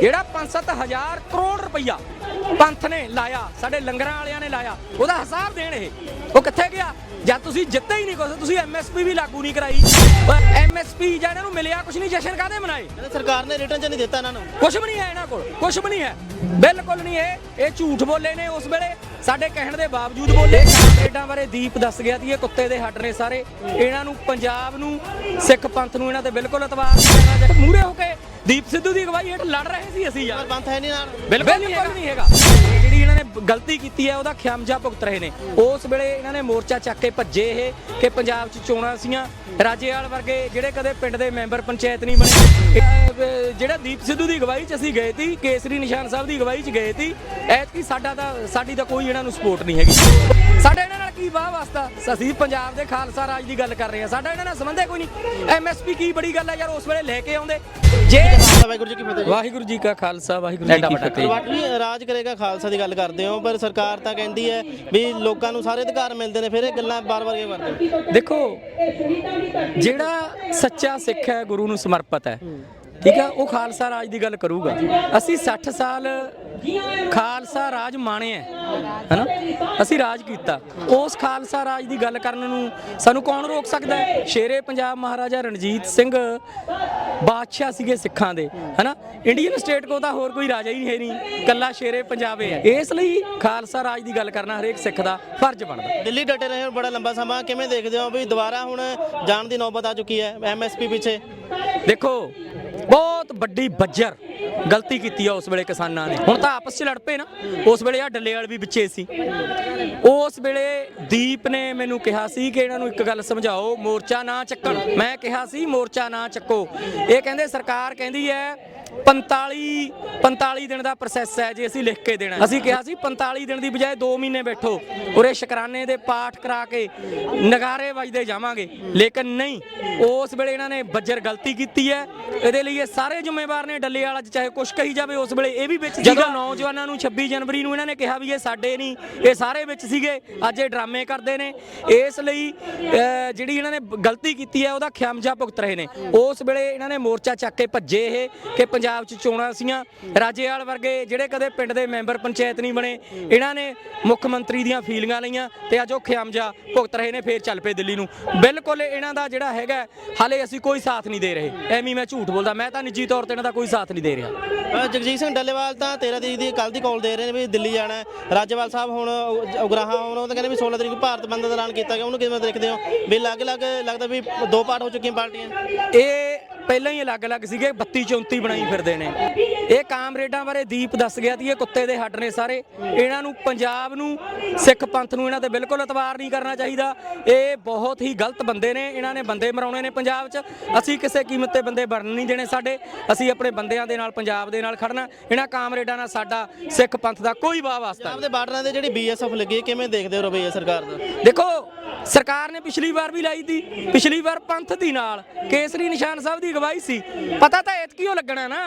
ਜਿਹੜਾ 5-7000 ਕਰੋੜ ਰੁਪਈਆ ਪੰਥ ਨੇ ਲਾਇਆ ਸਾਡੇ ਲੰਗਰਾਂ ਵਾਲਿਆਂ ਨੇ ਲਾਇਆ ਉਹਦਾ ਹਿਸਾਬ ਦੇਣ ਇਹ। ਉਹ ਕਿੱਥੇ ਗਿਆ? ਜਦ ਤੁਸੀਂ ਜਿੱਤੇ ਹੀ ਨਹੀਂ ਕੁਛ ਤੁਸੀਂ ਐਮਐਸਪੀ ਵੀ ਲਾਗੂ ਨਹੀਂ ਕਰਾਈ। ਐਮਐਸਪੀ ਜਾਂ ਇਹਨਾਂ ਨੂੰ ਮਿਲਿਆ ਕੁਛ ਨਹੀਂ ਜਸ਼ਨ ਕਾਦੇ ਮਨਾਏ? ਸਰਕਾਰ ਨੇ ਰਿਟਰਨ ਚ ਨਹੀਂ ਦਿੱਤਾ ਇਹਨਾਂ ਨੂੰ। ਕੁਛ ਵੀ ਨਹੀਂ ਹੈ ਇਹਨਾਂ ਕੋਲ ਕੁਛ ਵੀ ਨਹੀਂ ਹੈ। ਬਿਲਕੁਲ ਨਹੀਂ ਇਹ ਇਹ ਝੂਠ ਬੋਲੇ ਨੇ ਉਸ ਵੇਲੇ। ਸਾਡੇ ਕਹਿਣ ਦੇ ਬਾਵਜੂਦ ਬੋਲੇ ਕਾਮਰੇਡਾਂ ਬਾਰੇ ਦੀਪ ਦੱਸ ਗਿਆ ਸੀ ਇਹ ਕੁੱਤੇ ਦੇ ਹੱਡ ਨੇ ਸਾਰੇ। ਇਹਨਾਂ ਨੂੰ ਪੰਜਾਬ ਨੂੰ ਸਿੱਖ ਪੰਥ ਨੂੰ ਇਹਨਾਂ ਤੇ ਬਿਲਕੁਲ ਚਾਹੀਦਾ। ਮੂਰੇ ਹੋ ਕੇ ਦੀਪ ਸਿੱਧੂ ਦੀ ਅਗਵਾਈ ਹੇਠ ਲੜ ਰਹੇ ਸੀ ਅਸੀਂ ਯਾਰ। ਪੰਥ ਹੈ ਨਹੀਂ ਨਾਲ। ਬਿਲਕੁਲ ਨਹੀਂ ਹੈਗਾ। ਜਿਹੜੀ ਇਹਨਾਂ ਨੇ ਗਲਤੀ ਕੀਤੀ ਹੈ, ਉਹਦਾ ਖਿਆਮਜਾ ਭੁਗਤ ਰਹੇ ਨੇ। ਉਸ ਵੇਲੇ ਇਹਨਾਂ ਨੇ ਮੋਰਚਾ ਚੱਕ ਕੇ ਭੱਜੇ ਇਹ, ਕਿ ਪੰਜਾਬ 'ਚ ਚੋਣਾਂ ਸੀਆਂ। ਰਾਜੇਵਾਲ ਵਰਗੇ ਜਿਹੜੇ ਕਦੇ ਪਿੰਡ ਦੇ ਮੈਂਬਰ ਪੰਚਾਇਤ ਨਹੀਂ ਬਣੇ ਜਿਹੜਾ ਦੀਪ ਸਿੱਧੂ ਦੀ ਅਗਵਾਈ 'ਚ ਅਸੀਂ ਗਏ ਸੀ, ਕੇਸਰੀ ਨਿਸ਼ਾਨ ਸਾਹਿਬ ਦੀ ਅਗਵਾਈ 'ਚ ਗਏ ਸੀ, ਐਤਕੀ ਸਾਡਾ ਤਾਂ ਸਾਡੀ ਤਾਂ ਕੋਈ ਇਹਨਾਂ ਨੂੰ ਸਪੋਰਟ ਨਹੀਂ ਹੈਗੀ। ਸਾਡੇ ਕੀ ਵਾਹ ਵਾਸਤਾ? ਅਸੀਂ ਪੰਜਾਬ ਦੇ ਖਾਲਸਾ ਰਾਜ ਦੀ ਗੱਲ ਕਰ ਰਹੇ ਹਾਂ। ਸਾਡਾ ਇਹਨਾਂ ਨਾਲ ਸੰਬੰਧ ਹੈ ਕੋਈ ਨਹੀਂ? ਐਮਐਸਪੀ ਕੀ ਬੜੀ ਗੱਲ ਹੈ ਯਾਰ ਉਸ ਵੇਲੇ ਲੈ ਕੇ ਆਉਂਦੇ। ਜੇ ਵਾਹਿਗੁਰੂ ਜੀ ਕੀ ਫਤਿਹ ਜੀ। ਵਾਹਿਗੁਰੂ ਜੀ ਕਾ ਖਾਲਸਾ ਵਾਹਿਗੁਰੂ ਜੀ ਕੀ ਫਤਿਹ। ਵਾਟਵੀ ਰਾਜ ਕਰੇਗਾ ਖਾਲਸਾ ਦੀ ਗੱਲ ਕਰਦੇ ਹੋ ਪਰ ਸਰਕਾਰ ਤਾਂ ਕਹਿੰਦੀ ਹੈ ਵੀ ਲੋਕਾਂ ਨੂੰ ਸਾਰੇ ਅਧਿਕਾਰ ਮਿਲਦੇ ਨੇ ਫਿਰ ਇਹ ਗੱਲਾਂ ਬਾਰ-ਬਾਰ ਕਿਉਂ ਕਰਦੇ ਹੋ? ਦੇਖੋ ਜਿਹੜਾ ਸੱਚਾ ਸਿੱਖ ਹੈ ਗੁਰੂ ਨੂੰ ਸਮਰਪਿਤ ਹੈ। ਠੀਕ ਹੈ ਉਹ ਖਾਲਸਾ ਰਾਜ ਦੀ ਗੱਲ ਕਰੂਗਾ। ਅਸੀਂ 60 ਸਾਲ ਖਾਲਸਾ ਰਾਜ ਮਾਣਿਆ ਹੈਨਾ? ਅਸੀਂ ਰਾਜ ਕੀਤਾ। ਉਸ ਖਾਲਸਾ ਰਾਜ ਦੀ ਗੱਲ ਕਰਨ ਨੂੰ ਸਾਨੂੰ ਕੌਣ ਰੋਕ ਸਕਦਾ ਹੈ ਸ਼ੇਰੇ ਪੰਜਾਬ ਮਹਾਰਾਜਾ ਰਣਜੀਤ ਸਿੰਘ ਬਾਦਸ਼ਾਹ ਸੀਗੇ ਸਿੱਖਾਂ ਦੇ ਹੈਨਾ? ਇੰਡੀਅਨ ਸਟੇਟ ਕੋ ਤਾਂ ਹੋਰ ਕੋਈ ਰਾਜਾ ਹੀ ਹੈ ਨਹੀਂ। ਕੱਲਾ ਸ਼ੇਰੇ ਪੰਜਾਬੇ ਹੈ ਇਸ ਲਈ ਖਾਲਸਾ ਰਾਜ ਦੀ ਗੱਲ ਕਰਨਾ ਹਰੇਕ ਸਿੱਖ ਦਾ ਫਰਜ਼ ਬਣਦਾ। ਦਿੱਲੀ ਡਟੇ ਰਹੇ ਬੜਾ ਲੰਬਾ ਸਮਾਂ। ਕਿਵੇਂ ਦੇਖਦੇ ਹੋ ਵੀ ਦੁਬਾਰਾ ਹੁਣ ਜਾਣ ਦੀ ਨੌਬਤ ਆ ਚੁੱਕੀ ਹੈ ਐਮਐਸਪੀ ਪਿੱਛੇ। ਦੇਖੋ ਬਹੁਤ ਵੱਡੀ ਬੱਜਰ ਗਲਤੀ ਕੀਤੀ ਆ ਉਸ ਵੇਲੇ ਕਿਸਾਨਾਂ ਨੇ। ਹੁਣ ਤਾਂ ਆਪਸ 'ਚ ਲੜ ਪਏ ਨਾ। ਉਸ ਵੇਲੇ ਆ ਡੱਲੇ ਵੀ ਵਿੱਚੇ ਸੀ। ਉਸ ਵੇਲੇ ਦੀਪ ਨੇ ਮੈਨੂੰ ਕਿਹਾ ਸੀ ਕਿ ਇਹਨਾਂ ਨੂੰ ਇੱਕ ਗੱਲ ਸਮਝਾਓ, ਮੋਰਚਾ ਨਾ ਚੱਕਣ। ਮੈਂ ਕਿਹਾ ਸੀ, ਮੋਰਚਾ ਨਾ ਚੱਕੋ। ਇਹ ਕਹਿੰਦੇ, ਸਰਕਾਰ ਕਹਿੰਦੀ ਹੈ 45 45 ਦਿਨ ਦਾ ਪ੍ਰੋਸੈਸ ਹੈ ਜੇ, ਅਸੀਂ ਲਿਖ ਕੇ ਦੇਣਾ ਅਸੀਂ ਕਿਹਾ ਸੀ 45 ਦਿਨ ਦੀ ਬਜਾਏ 2 ਮਹੀਨੇ ਬੈਠੋ। ਉਰੇ ਸ਼ੁਕਰਾਨੇ ਦੇ ਪਾਠ ਕਰਾ ਕੇ ਨਗਾਰੇ ਵੱਜਦੇ ਜਾਵਾਂਗੇ। ਲੇਕਿਨ ਨਹੀਂ, ਉਸ ਵੇਲੇ ਇਹਨਾਂ ਨੇ ਬੱਜਰ ਗਲਤੀ ਕੀਤੀ ਹੈ। ਇਹਦੇ ਲਈ ਇਹ ਸਾਰੇ ਜ਼ਿੰਮੇਵਾਰ ਨੇ ਡੱਲੇ ਵਾਲਾ, ਚਾਹੇ ਕੁਛ ਕਹੀ ਜਾਵੇ, ਉਸ ਵੇਲੇ ਇਹ ਵੀ ਵਿੱਚ ਜਦੋਂ ਨੌਜਵਾਨਾਂ ਨੂੰ 26 ਜਨਵਰੀ ਨੂੰ ਇਹਨਾਂ ਨੇ ਕਿਹਾ ਵੀ ਇਹ ਸਾਡੇ ਨਹੀਂ, ਇਹ ਸਾਰੇ ਵਿੱਚ ਸੀਗੇ। ਅੱਜ ਇਹ ਡਰਾਮੇ ਕਰਦੇ ਨੇ। ਇਸ ਲਈ ਜਿਹੜੀ ਇਹਨਾਂ ਨੇ ਗਲਤੀ ਕੀਤੀ ਹੈ, ਉਹਦਾ ਖਿਆਮਜਾ ਭੁਗਤ ਰਹੇ ਨੇ। ਉਸ ਵੇਲੇ ਇਹਨਾਂ ਨੇ ਮੋਰਚਾ ਚੱਕ ਕੇ ਭੱਜੇ ਇਹ, ਕਿ ਪੰਜਾਬ 'ਚ ਚੋਣਾਂ ਸੀਆਂ। ਰਾਜੇਵਾਲ ਵਰਗੇ ਜਿਹੜੇ ਕਦੇ ਪਿੰਡ ਦੇ ਮੈਂਬਰ ਪੰਚਾਇਤ ਨਹੀਂ ਬਣੇ ਇਹਨਾਂ ਨੇ ਮੁੱਖ ਮੰਤਰੀ ਦੀਆਂ ਫੀਲਿੰਗਾਂ ਲਈਆਂ ਤੇ ਅੱਜ ਉਹ ਖਿਆਮਜਾ ਭੁਗਤ ਰਹੇ ਨੇ ਫੇਰ ਚੱਲ ਪਏ ਦਿੱਲੀ ਨੂੰ। ਬਿਲਕੁਲ ਇਹਨਾਂ ਦਾ ਜਿਹੜਾ ਹੈਗਾ ਹਾਲੇ ਅਸੀਂ ਕੋਈ ਸਾਥ ਨਹੀਂ ਦੇ ਰਹੇ। ਐਵੇਂ ਮੈਂ ਝੂਠ ਬੋਲਦਾ ਮੈਂ ਤਾਂ ਨਿੱਜੀ ਤੌਰ ਤੇ ਇਹਨਾਂ ਦਾ ਕੋਈ ਸਾਥ ਨਹੀਂ ਦੇ ਰਿਹਾ। ਜਗਜੀਤ ਸਿੰਘ ਡੱਲੇਵਾਲ ਤਾਂ 13 ਤਰੀਕ ਦੀ ਕੱਲ ਦੀ ਕਾਲ ਦੇ ਰਹੇ ਨੇ ਵੀ ਦਿੱਲੀ ਜਾਣਾ ਰਾਜੇਵਾਲ ਸਾਹਿਬ ਹੁਣ ਉਗਰਾਹਾਂ ਹੁਣ ਉਹ ਤਾਂ ਕਹਿੰਦੇ ਵੀ 16 ਤਰੀਕ ਭਾਰਤ ਬੰਦ ਦਾ ਐਲਾਨ ਕੀਤਾ ਗਿਆ। ਉਹਨੂੰ ਕਿਵੇਂ ਦੇਖਦੇ ਹੋ? ਵੀ ਅਲੱਗ-ਅਲੱਗ ਲੱਗਦਾ ਵੀ ਦੋ ਪਾਰਟ ਹੋ ਚੁੱਕੀਆਂ ਪਾਰਟੀਆਂ। ਇਹ ਪਹਿਲਾਂ ਹੀ ਅਲੱਗ-ਅਲੱਗ ਸੀਗੇ 32 34 ਬਣਾਈ ਫਿਰਦੇ ਨੇ। ਇਹ ਕਾਮਰੇਡਾਂ ਬਾਰੇ ਦੀਪ ਦੱਸ ਗਿਆ ਸੀ ਇਹ ਕੁੱਤੇ ਦੇ ਹੱਡ ਨੇ ਸਾਰੇ। ਇਹਨਾਂ ਨੂੰ ਪੰਜਾਬ ਨੂੰ ਸਿੱਖ ਪੰਥ ਨੂੰ ਇਹਨਾਂ ਤੇ ਬਿਲਕੁਲ ਇਤਬਾਰ ਨਹੀਂ ਕਰਨਾ ਚਾਹੀਦਾ। ਇਹ ਬਹੁਤ ਹੀ ਗਲਤ ਬੰਦੇ ਨੇ ਇਹਨਾਂ ਨੇ ਬੰਦੇ ਮਰਾਉਣੇ ਨੇ ਪੰਜਾਬ 'ਚ। ਅਸੀਂ ਕਿਸੇ ਕੀਮਤ ਤੇ ਬੰਦੇ ਬਣਨ ਨਹੀਂ ਦੇਣੇ ਸਾਡੇ। ਅਸੀਂ ਆਪਣੇ ਬੰਦਿਆਂ ਦੇ ਨਾਲ ਪੰਜਾਬ ਦੇ ਨਾਲ ਖੜਨਾ। ਇਹਨਾਂ ਕਾਮਰੇਡਾਂ ਨਾਲ ਸਾਡਾ ਸਿੱਖ ਪੰਥ ਦਾ ਕੋਈ ਵਾਹ ਵਾਸਤਾ ਨਹੀਂ। ਪੰਜਾਬ ਦੇ ਬਾਰਡਰਾਂ ਤੇ ਜਿਹੜੀ ਬੀਐਸਐਫ ਲੱਗੀ ਹੈ, ਕਿਵੇਂ ਦੇਖਦੇ ਹੋ ਰਵਈਆ ਸਰਕਾਰ ਦਾ? ਦੇਖੋ ਸਰਕਾਰ ਨੇ ਪਿਛਲੀ ਵਾਰ ਵੀ ਲਾਈ ਸੀ ਪਿਛਲੀ ਵਾਰ ਪੰਥ ਦੀ ਨਾਲ ਕੇਸਰੀ ਨਿਸ਼ਾਨ ਸਾਹਿਬ ਦੀ ਅਗਵਾਈ ਸੀ। ਪਤਾ ਤਾਂ ਐਤਕੀ ਉਹ ਲੱਗਣਾ ਨਾ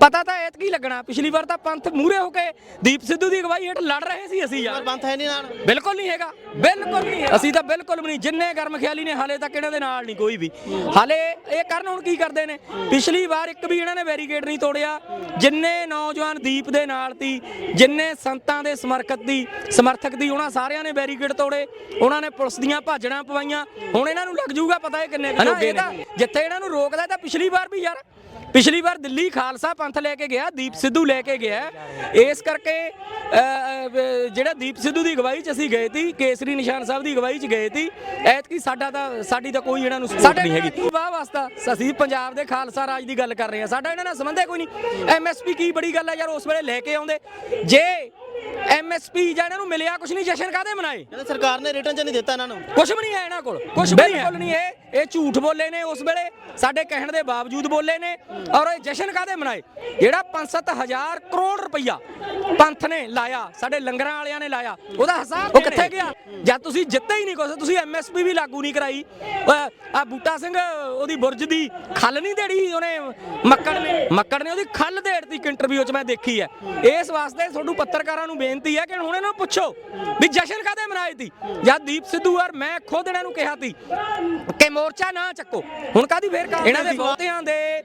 ਪਤਾ ਤਾਂ ਐਤਕੀ ਲੱਗਣਾ ਪਿਛਲੀ ਵਾਰ ਤਾਂ ਪੰਥ ਮੂਰੇ ਹੋ ਕੇ ਦੀਪ ਸਿੱਧੂ ਦੀ ਅਗਵਾਈ ਹੇਠ ਲੜ ਰਹੇ ਸੀ ਅਸੀਂ ਯਾਰ। ਪੰਥ ਹੈ ਨਹੀਂ ਨਾਲ। ਬਿਲਕੁਲ ਨਹੀਂ ਹੈਗਾ ਬਿਲਕੁਲ ਨਹੀਂ। ਅਸੀਂ ਤਾਂ ਬਿਲਕੁਲ ਵੀ ਨਹੀਂ ਜਿੰਨੇ ਗਰਮ ਖਿਆਲੀ ਨੇ ਹਾਲੇ ਤੱਕ ਇਹਨਾਂ ਦੇ ਨਾਲ ਨਹੀਂ ਕੋਈ ਵੀ। ਹਾਲੇ ਇਹ ਕਰਨ ਹੁਣ ਕੀ ਕਰਦੇ ਨੇ? ਪਿਛਲੀ ਵਾਰ ਇੱਕ ਵੀ ਇਹਨਾਂ ਨੇ ਬੈਰੀਕੇਡ ਨਹੀਂ ਤੋੜਿਆ ਜਿੰਨੇ ਨੌਜਵਾਨ ਦੀਪ ਦੇ ਨਾਲ ਸੀ ਜਿੰਨੇ ਸੰਤਾਂ ਦੇ ਸਮਰਥਕ ਦੀ ਸਮਰਥਕ ਦੀ ਉਹਨਾਂ ਸਾਰਿਆਂ ਨੇ ਬੈਰੀਕੇਡ ਤੋੜੇ ਉਹਨਾਂ ਨੇ ਪੁਲਿਸ ਦੀਆਂ ਭਾਜੜਾਂ ਪਵਾਈਆਂ। ਹੁਣ ਇਹਨਾਂ ਨੂੰ ਲੱਗ ਜਾਊਗਾ ਪਤਾ ਇਹ ਕਿੰਨੇ ਕੁ ਨੇ। ਜਿੱਥੇ ਇਹਨਾਂ ਨੂੰ ਰੋਕਦਾ ਤਾਂ ਪਿਛਲੀ ਵਾਰ ਵੀ ਯਾਰ ਪਿਛਲੀ ਵਾਰ ਦਿੱਲੀ ਖਾਲਸਾ ਪੰਥ ਲੈ ਕੇ ਗਿਆ ਦੀਪ ਸਿੱਧੂ ਲੈ ਕੇ ਗਿਆ। ਇਸ ਕਰਕੇ ਜਿਹੜਾ ਦੀਪ ਸਿੱਧੂ ਦੀ ਅਗਵਾਈ 'ਚ ਅਸੀਂ ਗਏ ਸੀ ਕੇਸਰੀ ਨਿਸ਼ਾਨ ਸਾਹਿਬ ਦੀ ਅਗਵਾਈ 'ਚ ਗਏ ਸੀ ਐਤਕੀ ਸਾਡਾ ਤਾਂ ਸਾਡੀ ਤਾਂ ਕੋਈ ਇਹਨਾਂ ਨੂੰ ਸਪੋਰਟ ਨਹੀਂ ਹੈਗੀ। ਵਾਹ ਵਾਸਤਾ? ਅਸੀਂ ਪੰਜਾਬ ਦੇ ਖਾਲਸਾ ਰਾਜ ਦੀ ਗੱਲ ਕਰ ਰਹੇ ਹਾਂ। ਸਾਡਾ ਇਹਨਾਂ ਨਾਲ ਸੰਬੰਧ ਹੈ ਕੋਈ ਨਹੀਂ। ਐਮਐਸਪੀ ਕੀ ਬੜੀ ਗੱਲ ਹੈ ਯਾਰ ਉਸ ਵੇਲੇ ਲੈ ਕੇ ਆਉਂਦੇ। ਜੇ ਐਮਐਸਪੀ ਜਾਂ ਇਹਨਾਂ ਨੂੰ ਮਿਲਿਆ ਕੁਛ ਨਹੀਂ? ਜਸ਼ਨ ਕਾਦੇ ਮਨਾਏ? ਕਹਿੰਦੇ ਸਰਕਾਰ ਨੇ ਰਿਟਰਨ ਚ ਨਹੀਂ ਦਿੱਤਾ ਇਹਨਾਂ ਨੂੰ। ਕੁਛ ਵੀ ਨਹੀਂ ਹੈ ਇਹਨਾਂ ਕੋਲ। ਕੁਛ ਵੀ ਬਿਲਕੁਲ ਨਹੀਂ ਇਹ। ਇਹ ਝੂਠ ਬੋਲੇ ਨੇ ਉਸ ਵੇਲੇ। ਸਾਡੇ ਕਹਿਣ ਦੇ ਬਾਵਜੂਦ ਬੋਲੇ ਨੇ। ਔਰ ਇਹ ਜਸ਼ਨ ਕਾਦੇ ਮਨਾਏ? ਜਿਹੜਾ 5-7000 ਕਰੋੜ ਰੁਪਈਆ ਪੰਥ ਨੇ ਲਾਇਆ ਸਾਡੇ ਲੰਗਰਾਂ ਵਾਲਿਆਂ ਨੇ ਲਾਇਆ ਉਹਦਾ ਹਿਸਾਬ ਉਹ ਕਿੱਥੇ? ਗਿਆ ਜਦ ਤੁਸੀਂ ਜਿੱਤੇ ਹੀ ਨਹੀਂ ਕੁਛ ਤੁਸੀਂ ਐਮਐਸਪੀ ਵੀ ਲਾਗੂ ਨਹੀਂ ਕਰਾਈ। ਆ ਬੂਟਾ ਸਿੰਘ ਉਹਦੀ ਬੁਰਜ ਦੀ ਖੱਲ ਨਹੀਂ ਦੇੜੀ ਉਹਨੇ ਮੱਕੜ ਨੇ। ਮੱਕੜ ਨੇ ਉਹਦੀ ਖੱਲ ਦੇੜਤੀ ਇੰਟਰਵਿਊ 'ਚ ਮੈਂ ਦੇਖੀ ਹੈ। ਇਸ ਵਾਸਤੇ ਤੁਹਾਨੂੰ ਪੱਤਰਕਾਰਾਂ ਨੂੰ ਨੂੰ ਬੇਨਤੀ ਹੈ ਕਿ ਹੁਣ ਇਹਨਾਂ ਨੂੰ ਪੁੱਛੋ ਵੀ ਜਸ਼ਨ ਕਾਦੇ ਮਨਾਏ ਤੀ? ਜਦ ਦੀਪ ਸਿੱਧੂ ਔਰ ਮੈਂ ਖੁਦ ਇਹਨਾਂ ਨੂੰ ਕਿਹਾ ਤੀ ਕਿ ਮੋਰਚਾ ਨਾ ਚੱਕੋ। ਹੁਣ ਕਾਦੀ ਫੇਰ ਕਰ ਇਹਨਾਂ ਦੇ ਬਹੁਤਿਆਂ ਦੇ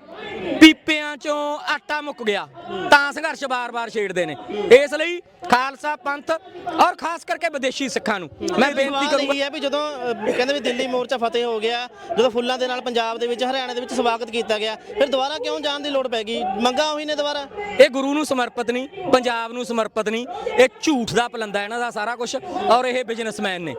ਪੀਪਿਆਂ ਚੋਂ ਆਟਾ ਮੁੱਕ ਗਿਆ। ਤਾਂ ਸੰਘਰਸ਼ ਬਾਰ-ਬਾਰ ਛੇੜਦੇ ਨੇ। ਇਸ ਲਈ ਖਾਲਸਾ ਪੰਥ ਔਰ ਖਾਸ ਕਰਕੇ ਵਿਦੇਸ਼ੀ ਸਿੱਖਾਂ ਨੂੰ ਮੈਂ ਬੇਨਤੀ ਕਰੂੰਗਾ ਇਹੀ ਹੈ ਵੀ ਜਦੋਂ ਕਹਿੰਦੇ ਵੀ ਦਿੱਲੀ ਮੋਰਚਾ ਫਤਿਹ ਹੋ ਗਿਆ ਜਦੋਂ ਫੁੱਲਾਂ ਦੇ ਨਾਲ ਪੰਜਾਬ ਦੇ ਵਿੱਚ ਹਰਿਆਣਾ ਦੇ ਵਿੱਚ ਸਵਾਗਤ ਕੀਤਾ ਗਿਆ ਫਿਰ ਦੁਬਾਰਾ ਕਿਉਂ ਜਾਣ ਦੀ ਲੋੜ ਪੈ ਗਈ? ਮੰਗਾ ਉਹੀ ਨੇ ਦੁਬਾਰਾ। ਇਹ ਗੁਰੂ ਨੂੰ ਸਮਰਪਿਤ ਨਹੀਂ ਪੰਜਾਬ ਨੂੰ ਸਮਰਪਿਤ ਨਹੀਂ ਇਹ ਝੂਠ ਦਾ ਪਲੰਦਾ ਇਹਨਾਂ ਦਾ ਸਾਰਾ ਕੁਝ ਔਰ ਇਹ ਬਿਜ਼ਨਸਮੈਨ ਨੇ।